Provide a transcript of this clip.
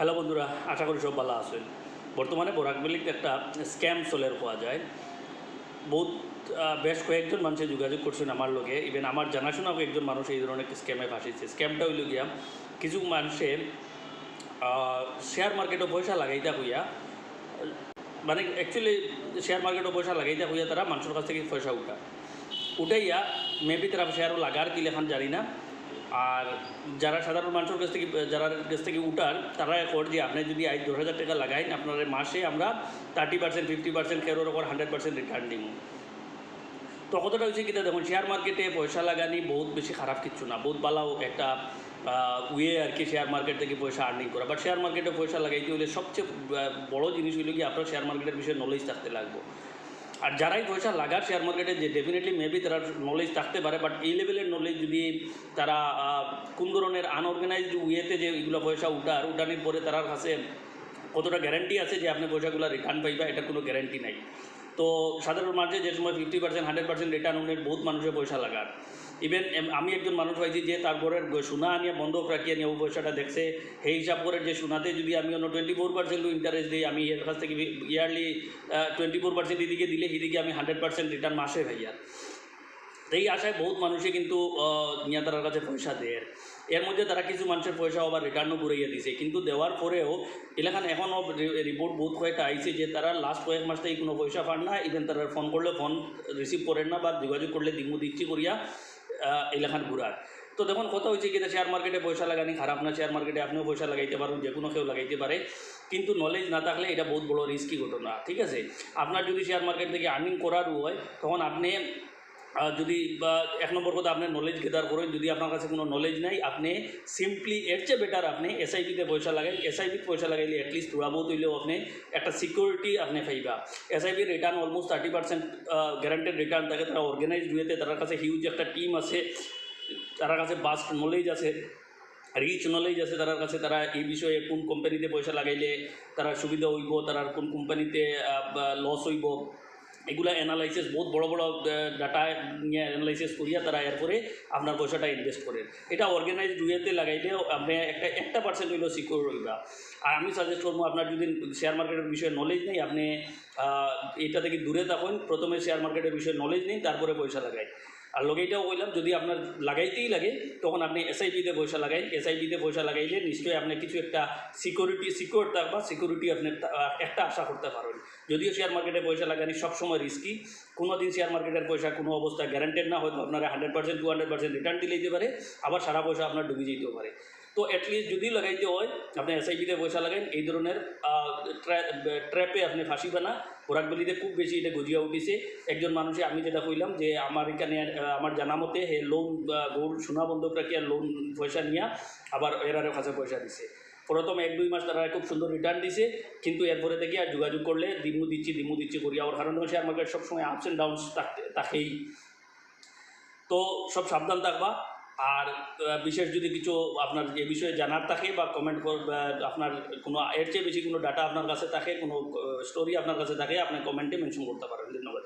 Hello বন্ধুরা, আশা করি সব ভালো আছেন। বর্তমানে বরাকবেলিতে একটা স্ক্যাম চলের পাওয়া যায়। বহুত বেশ কয়েকজন মানুষে যোগাযোগ করছেন আমার লোকে ইভেন আমার জানাশোনাও একজন মানুষ এই ধরনের স্ক্যামে ফাঁসিছে স্ক্যামটা হইল গিয়া, কিছু মানুষে শেয়ার মার্কেটে পয়সা লাগাইতা হইয়া মানে অ্যাকচুয়ালি শেয়ার মার্কেটে পয়সা লাগাইতা হইয়া তারা মানুষের কাছ থেকে পয়সা উঠা উঠাইয়া মেবি তারা শেয়ারও লাগার কি লেখান জানি না। আর যারা সাধারণ মানুষের কাছ থেকে, যারা কাছ থেকে উঠার তারা কর যে আপনি যদি আজ দশ হাজার টাকা লাগাইন, আপনার মাসে আমরা থার্টি পার্সেন্ট ফিফটি পার্সেন্ট খেরোর ওপর হান্ড্রেড পার্সেন্ট রিটার্ন দিব তো কতটা হয়েছে কি, দেখুন শেয়ার মার্কেটে পয়সা লাগানি বহুত বেশি খারাপ কিছু না, বহুত ভালো একটা ওয়ে আর কি শেয়ার মার্কেট থেকে পয়সা আর্নিং করা। বাট শেয়ার মার্কেটে পয়সা লাগাইতে হলে সবচেয়ে বড় জিনিস হইল কি, আপনার শেয়ার মার্কেটের বিষয়ে নলেজ থাকতে লাগবে। আর যারাই পয়সা লাগার শেয়ার মার্কেটে যে ডেফিনেটলি মেবি তারা নলেজ থাকতে পারে বাট এই লেভেলের নলেজ যদি তারা কোন ধরনের আনঅর্গানাইজড ওয়েতে যে এগুলো পয়সা উঠার, উঠানির পরে তারা কাছে কতটা গ্যারান্টি আছে যে আপনি পয়সাগুলো রিটার্ন পাইবা এটা কোনো গ্যারান্টি নাই। তো সাধারণ মাঝে যে সময় fifty percent hundred percent return উনের বহুত মানুষের পয়সা লাগার। ইভেন আমি একজন মানুষ হয়েছি যে তারপরে সোনা আনিয়ে বন্ধক রাখিয়ে নিয়ে ও পয়সাটা দেখছে। সেই হিসাব করে যে সোনাতে যদি আমি অন্য টোয়েন্টি ফোর পার্সেন্ট ইন্টারেস্ট দিই, আমি এর কাছ থেকে ইয়ারলি টোয়েন্টি ফোর পার্সেন্ট এদিকে দিলে, সেদিকে আমি হান্ড্রেড পার্সেন্ট রিটার্ন মাসে এই আশায় বহুত মানুষই কিন্তু নিয়ে তার কাছে পয়সা দেয়। এর মধ্যে তারা কিছু মানুষের পয়সা আবার রিটার্নও ঘুরাইয়া দিছে। কিন্তু দেওয়ার পরেও এলাকান এখনও রিপোর্ট বহুত কয়েকটা আইছে যে তারা লাস্ট কয়েক মাস থেকে কোনো পয়সা পান না। ইভেন তারা ফোন করলে ফোন রিসিভ করেন না বা যোগাযোগ করলে দিমু দিচ্ছি করিয়া এলাকান ঘুরার তো দেখুন, কথা হয়েছে কি শেয়ার মার্কেটে পয়সা লাগানি খারাপ না শেয়ার মার্কেটে আপনিও পয়সা লাগাইতে পারেন, যে কোনো কেউ লাগাইতে পারে। কিন্তু নলেজ না থাকলে এটা বহুত বড় রিস্কি ঘটনা, ঠিক আছে? আপনার যদি শেয়ার মার্কেট থেকে আর্নিং করারও হয়, তখন আপনি যদি বা এক নম্বর কথা আপনার নলেজ গেদার করেন, যদি আপনার কাছে কোনো নলেজ নাই, আপনি সিম্পলি এর চেয়ে বেটার আপনি এসআইপিতে পয়সা লাগাই এসআইপিতে পয়সা লাগাইলে অ্যাটলিস্ট থোড়া বহুত আপনি একটা সিকিউরিটি আপনি পাইবা। এসআইপির return almost thirty percent guaranteed return থাকে, তারা অর্গানাইজড হয়েতে তার কাছে হিউজ একটা টিম আছে তার কাছে বাস্ট নলেজ আছে রিচ নলেজ আছে তার কাছে তারা এই বিষয়ে কোন কোম্পানিতে পয়সা লাগাইলে তারা সুবিধা হইব তারা কোন কোম্পানিতে লস হইব। এগুলা অ্যানালাইসিস বহুত বড় বড় ডাটা নিয়ে অ্যানালাইসিস করিয়া তারা এরপরে আপনার পয়সাটা ইনভেস্ট করেন। এটা অর্গানাইজড ওয়েতে লাগাইলে আপনি একটা একটা পার্সেন্ট হইলেও সিকিউর রইবা। আর আমি সাজেস্ট করব আপনার যদি শেয়ার মার্কেটের বিষয়ে নলেজ নেই, আপনি এটা থেকে দূরে থাকুন। প্রথমে শেয়ার মার্কেটের বিষয়ে নলেজ নেই, তারপরে পয়সা লাগাই। আর লোক এইটাও বললাম, যদি আপনার লাগাইতেই লাগে, তখন আপনি এসআইপিতে পয়সা লাগাই এসআইপিতে পয়সা লাগাইলে নিশ্চয়ই আপনি কিছু একটা সিকিউরিটি সিকিউর থাকবা সিকিউরিটি আপনি একটা আশা করতে পারবেন। যদিও শেয়ার মার্কেটে পয়সা লাগানি সবসময় রিস্কি কোনো দিন শেয়ার মার্কেটের পয়সা কোনো অবস্থা গ্যারান্টেড না, হয়তো আপনারা hundred percent to hundred percent return দিলে দিতে পারে, আবার সারা পয়সা আপনার ডুবে যেতেও পারে। তো অ্যাটলিস্ট যদি লাগাইতে হয়, আপনি এসআইপিতে পয়সা লাগাইন, এই ধরনের ট্র্যাপে আপনি ফাঁসিবে না। খোরাকবেলিতে খুব বেশি এটা গজিয়া উঠিছে। একজন মানুষে আমি যেটা কইলাম যে, আমার এখানে আমার জানা মতে হে লোন গোল্ড সোনা বন্ধক রাখিয়া লোন, পয়সা নিয়া আবার এরারের কাছে পয়সা দিছে। প্রথম এক, দুই মাস তারা খুব সুন্দর রিটার্ন দিছে, কিন্তু এরপরে দেখি আর যোগাযোগ করলে দিমু দিচ্ছি দিমু দিচ্ছি করি আমার কারণ শেয়ার মার্কেট সবসময় আপস অ্যান্ড ডাউনস থাকেই। তো সব সাবধান থাকবা। আর বিশেষ যদি কিছু আপনার যে বিষয়ে জানার থাকে বা কমেন্ট আপনার কোনো, এর চেয়ে বেশি কোনো ডাটা আপনার কাছে থাকে, কোনো স্টোরি আপনার কাছে থাকে, আপনি কমেন্টে মেনশন করতে পারেন। ধন্যবাদ।